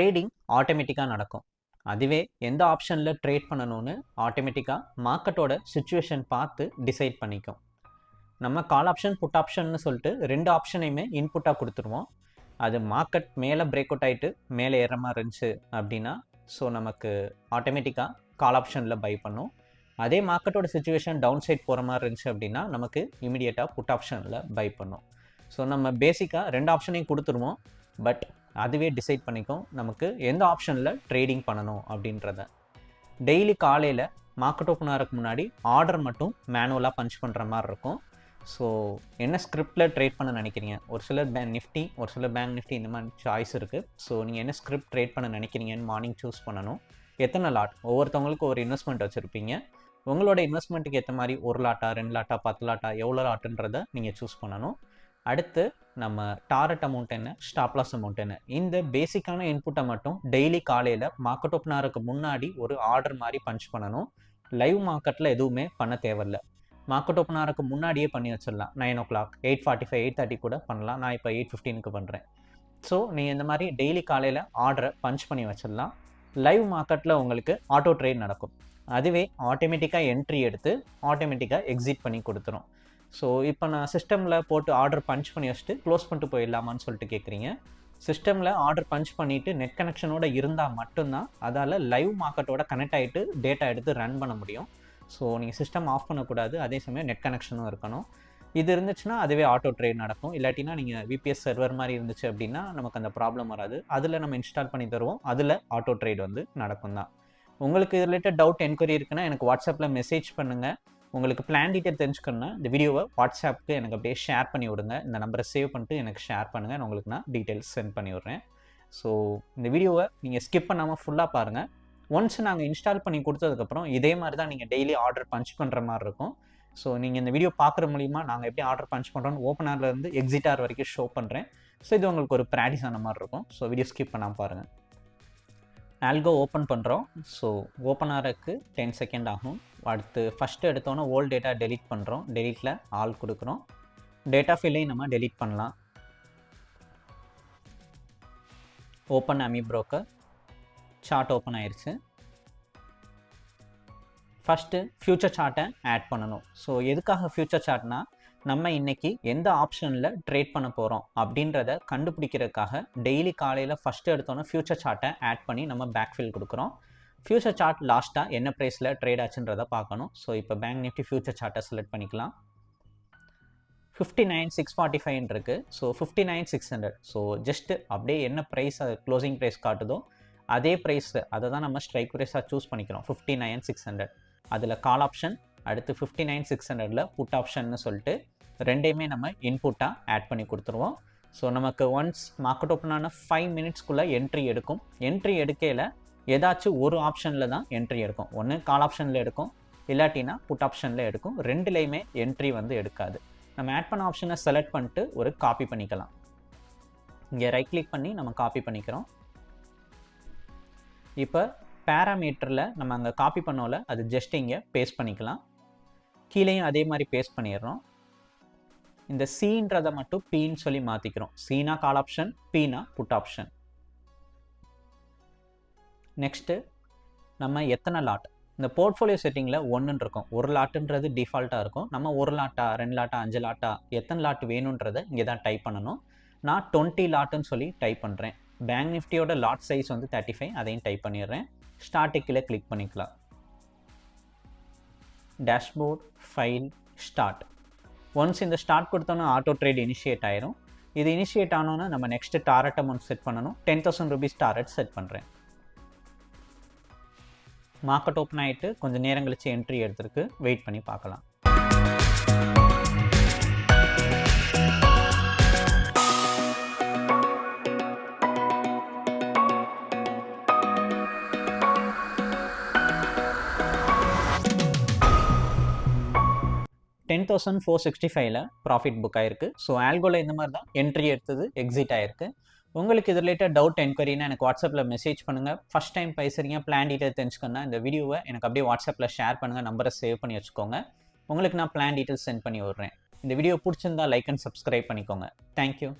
Trading ஆட்டோமேட்டிக்காக நடக்கும். அதுவே எந்த ஆப்ஷனில் ட்ரேட் பண்ணணும்னு ஆட்டோமேட்டிக்காக மார்க்கெட்டோட சுச்சுவேஷன் பார்த்து டிசைட் பண்ணிக்கும். நம்ம கால் ஆப்ஷன் புட் ஆப்ஷன்னு சொல்லிட்டு ரெண்டு ஆப்ஷனையுமே இன்புட்டாக கொடுத்துருவோம். அது மார்க்கெட் மேலே பிரேக் அவுட் ஆகிட்டு மேலே ஏற மாதிரி இருந்துச்சு அப்படின்னா ஸோ நமக்கு ஆட்டோமேட்டிக்காக கால் ஆப்ஷனில் பை பண்ணும். அதே மார்க்கெட்டோட சுச்சுவேஷன் டவுன் சைட் போகிற மாதிரி இருந்துச்சு அப்படின்னா நமக்கு இமீடியட்டாக புட் ஆப்ஷனில் பை பண்ணும். ஸோ நம்ம பேசிக்காக ரெண்டு ஆப்ஷனையும் கொடுத்துருவோம். பட் அதுவே டிசைட் பண்ணிக்கும். நமக்கு எந்த ஆப்ஷனில் ட்ரேடிங் பண்ணணும் அப்படின்றத. டெய்லி காலையில் மார்க்கெட் ஓப்பன் ஆகிறதுக்கு முன்னாடி ஆர்டர் மட்டும் மேனுவலாக பஞ்ச் பண்ணுற மாதிரி இருக்கும். ஸோ என்ன ஸ்கிரிப்டில் ட்ரேட் பண்ண நினைக்கிறீங்க? ஒரு சிலர் பேங்க் நிஃப்டி ஒரு சிலர் பேங்க் நிஃப்டி இந்த மாதிரி சாய்ஸ் இருக்குது ஸோ நீங்கள் என்ன ஸ்கிரிப்ட் ட்ரேட் பண்ண நினைக்கிறீங்கன்னு மார்னிங் சூஸ் பண்ணணும். எத்தனை லாட் ஒவ்வொருத்தவங்களுக்கும் ஒரு இன்வெஸ்ட்மெண்ட் வச்சுருப்பீங்க. உங்களோட இன்வெஸ்ட்மெண்ட்டுக்கு ஏற்ற மாதிரி ஒரு லாட்டா ரெண்டு லாட்டா பத்து லாட்டா எவ்வளோ லாட்டுன்றதை நீங்கள் சூஸ் பண்ணணும். அடுத்து நம்ம டாரட் அமௌண்ட் என்ன ஸ்டாப்லாஸ் அமௌண்ட் என்ன இந்த பேசிக்கான இன்புட்டை மட்டும் டெய்லி காலையில் மார்க்கெட் ஓப்பன் ஆகிறதுக்கு முன்னாடி ஒரு ஆர்டர் மாதிரி பஞ்ச் பண்ணணும். லைவ் மார்க்கெட்டில் எதுவுமே பண்ண தேவையில்ல. மார்க்கெட் ஓப்பன் ஆகிறதுக்கு முன்னாடியே பண்ணி வச்சிடலாம். Nine o'clock eight forty five eight thirty கூட பண்ணலாம். நான் இப்போ எயிட் ஃபிஃப்டீனுக்கு பண்ணுறேன் ஸோ நீங்கள் இந்த மாதிரி டெய்லி காலையில் ஆர்டரை பஞ்ச் பண்ணி வச்சிடலாம். லைவ் மார்க்கெட்டில் உங்களுக்கு ஆட்டோ ட்ரேட் நடக்கும். அதுவே ஆட்டோமேட்டிக்காக என்ட்ரி எடுத்து ஆட்டோமேட்டிக்காக எக்ஸிட் பண்ணி கொடுத்துரும். ஸோ இப்போ நான் சிஸ்டமில் போட்டு ஆர்டர் பஞ்ச் பண்ணி வச்சுட்டு க்ளோஸ் பண்ணிட்டு போயிடலாமான்னு சொல்லிட்டு கேட்குறீங்க சிஸ்டமில் ஆர்டர் பஞ்ச் பண்ணிவிட்டு நெட் கனெக்ஷனோட இருந்தால் மட்டும்தான் அதால் லைவ் மார்க்கெட்டோட கனெக்ட் ஆகிட்டு டேட்டா எடுத்து ரன் பண்ண முடியும். ஸோ நீங்கள் சிஸ்டம் ஆஃப் பண்ணக்கூடாது. அதே சமயம் நெட் கனெக்ஷனும் இருக்கணும். இது இருந்துச்சுன்னா அதுவே ஆட்டோ ட்ரேட் நடக்கும். இல்லாட்டினா நீங்கள் விபிஎஸ் சர்வர் மாதிரி இருந்துச்சு அப்படின்னா நமக்கு அந்த ப்ராப்ளம் வராது. அதில் நம்ம இன்ஸ்டால் பண்ணி தருவோம். அதில் ஆட்டோ ட்ரேட் வந்து நடக்கும் தான் உங்களுக்கு இது ரிலேட்டட் டவுட் என்கொயரி இருக்குன்னா எனக்கு வாட்ஸ்அப்பில் மெசேஜ் பண்ணுங்கள் உங்களுக்கு பிளான் டீட்டெயில் தெரிஞ்சுக்கணும்னா இந்த வீடியோவை வாட்ஸ்அப்புக்கு எனக்கு அப்படியே ஷேர் பண்ணி விடுங்க. இந்த நம்பரை சேவ் பண்ணிட்டு எனக்கு ஷேர் பண்ணுங்கள் நான் உங்களுக்கு நான் டீட்டெயில்ஸ் சென்ட் பண்ணி விட்றேன். ஸோ இந்த வீடியோவை நீங்கள் ஸ்கிப் பண்ணாமல் ஃபுல்லாக பாருங்கள் ஒன்ஸ் நாங்கள் இன்ஸ்டால் பண்ணி கொடுத்ததுக்கப்புறம் இதே மாதிரி தான் நீங்கள் டெய்லி ஆர்டர் பஞ்ச் பண்ணுற மாதிரி இருக்கும். ஸோ நீங்கள் இந்த வீடியோ பார்க்குற மூலிமா நாங்கள் எப்படி ஆர்டர் பஞ்ச் பண்ணுறோன்னு ஓப்பனர்லேருந்து எக்ஸிட் ஆர் வரைக்கும் ஷோ பண்ணுறேன் ஸோ இது உங்களுக்கு ஒரு ப்ராக்டிஸ் ஆன மாதிரி இருக்கும். ஸோ வீடியோ ஸ்கிப் பண்ணாமல் பாருங்கள் ஆல்கோ ஓப்பன் பண்ணுறோம் ஸோ ஓப்பன் ஆகிறதுக்கு டென் செகண்ட் ஆகும். அடுத்து ஃபஸ்ட்டு எடுத்தோன்னே ஓல்ட் டேட்டா டெலிட் பண்ணுறோம் டெலீட்டில் ஆல் கொடுக்குறோம். டேட்டா ஃபில்லையும் நம்ம டெலிட் பண்ணலாம். ஓப்பன் அமி ப்ரோக்கர் சார்ட் ஓப்பன் ஆயிடுச்சு ஃபஸ்ட்டு ஃப்யூச்சர் சார்ட்டை ஆட் பண்ணணும். ஸோ எதுக்காக ஃப்யூச்சர் சார்ட்னா நம்ம இன்றைக்கி எந்த ஆப்ஷனில் ட்ரேட் பண்ண போகிறோம் அப்படின்றத கண்டுபிடிக்கிறதுக்காக டெய்லி காலையில் ஃபஸ்ட்டு எடுத்தோன்னே ஃப்யூச்சர் சார்ட்டை ஆட் பண்ணி நம்ம பேக்ஃபில் கொடுக்குறோம். ஃப்யூச்சர் சார்ட் லாஸ்ட்டாக என்ன ப்ரைஸில் ட்ரேட் ஆச்சுன்றதை பார்க்கணும். ஸோ இப்போ பேங்க் நிஃப்டி ஃபியூச்சர் சார்ட்டை செலக்ட் பண்ணிக்கலாம். Fifty nine six forty five இருக்குது so fifty nine six hundred so just அப்படியே என்ன ப்ரைஸ் அது க்ளோசிங் ப்ரைஸ் காட்டுதோ அதே ப்ரைஸ் அதை தான் நம்ம ஸ்ட்ரைக் ப்ரைஸாக சூஸ் பண்ணிக்கிறோம். ஃபிஃப்டி நைன் சிக்ஸ் ஹண்ட்ரட் அதில் கால் ஆப்ஷன் அடுத்து ஃபிஃப்டி நைன் சிக்ஸ் ஹண்ட்ரடில் புட் ஆப்ஷன்னு சொல்லிட்டு ரெண்டையுமே நம்ம இன்புட்டாக ஆட் பண்ணி கொடுத்துருவோம். ஸோ நமக்கு ஒன்ஸ் மார்க்கெட் ஓப்பன் ஆன ஃபைவ் மினிட்ஸ்க்குள்ளே என்ட்ரி எடுக்கும். என்ட்ரி எடுக்கையில் ஏதாச்சும் ஒரு ஆப்ஷனில் தான் என்ட்ரி எடுக்கும். ஒன்று கால் ஆப்ஷனில் எடுக்கும் இல்லாட்டினா புட் ஆப்ஷனில் எடுக்கும். ரெண்டுலேயுமே என்ட்ரி வந்து எடுக்காது. நம்ம ஆட் பண்ண ஆப்ஷனை செலக்ட் பண்ணிட்டு ஒரு காப்பி பண்ணிக்கலாம். இங்கே ரைட் கிளிக் பண்ணி நம்ம காப்பி பண்ணிக்கிறோம். இப்போ பேராமீட்டரில் நம்ம அங்கே காப்பி பண்ணோல அது ஜஸ்ட் இங்கே பேஸ்ட் பண்ணிக்கலாம். கீழேயும் அதே மாதிரி பேஸ்ட் பண்ணிடுறோம். இந்த சீன்றதை மட்டும் பீன்னு சொல்லி மாற்றிக்கிறோம் சீனா கால் ஆப்ஷன் பீனா புட் ஆப்ஷன் நெக்ஸ்ட்டு நம்ம எத்தனை லாட் இந்த போர்ட்ஃபோலியோ செட்டிங்கில் ஒன்றுன்னு இருக்கும். ஒரு லாட்டுன்றது டிஃபால்ட்டாக இருக்கும். நம்ம ஒரு லாட்டா ரெண்டு லாட்டா அஞ்சு லாட்டா எத்தனை லாட் வேணுன்றதை இங்கே தான் டைப் பண்ணணும். நான் டுவெண்ட்டி லாட்டுன்னு சொல்லி டைப் பண்ணுறேன் பேங்க் நிஃப்டியோட லாட் சைஸ் வந்து தேர்ட்டி ஃபைவ் அதையும் டைப் பண்ணிடுறேன். ஸ்டார்டிக்கில் கிளிக் பண்ணிக்கலாம். டேஷ்போர்ட் ஃபைல் ஸ்டார்ட் ஒன்ஸ் இந்த ஸ்டார்ட் கொடுத்தோன்னா ஆட்டோ ட்ரேட் இனிஷியேட் ஆயிரும். இது இனிஷியேட் ஆனோன்னா நம்ம நெக்ஸ்ட் டாரட் அமௌண்ட் செட் பண்ணணும். Ten thousand rupees target set பண்ணுறேன் மார்க்கெட் ஓப்பன் ஆகிட்டு கொஞ்சம் நேரம் கழிச்சு என்ட்ரி எடுத்துருக்கு. வெயிட் பண்ணி பார்க்கலாம். டென் தௌசண்ட் ஃபோர் சிக்ஸ்டி ஃபைவ்ல ப்ராஃபிட் புக் ஆயிருக்கு. ஸோ ஆல்கோவில் இந்த மாதிரி தான் என்ட்ரி எடுத்தது எக்ஸிட் ஆயிருக்கு. உங்களுக்கு இது ரிலேட்டட் டவுட் என்கொயரினா எனக்கு வாட்ஸ்அப்பில் மெசேஜ் பண்ணுங்கள் ஃபஸ்ட் டைம் பேசுகிறீங்க பிளான் டீட்டெயில் தெரிஞ்சுக்கணும்னா இந்த வீடியோவை எனக்கு அப்படியே வாட்ஸ்அப்பில் ஷேர் பண்ணுங்கள் நம்பரை சேவ் பண்ணி வச்சுக்கோங்க. உங்களுக்கு நான் பிளான் டீட்டெயில்ஸ் சென்ட் பண்ணி விட்றேன். இந்த வீடியோ பிடிச்சிருந்தா லைக் அண்ட் சப்ஸ்கிரைப் பண்ணிக்கோங்க. Thank you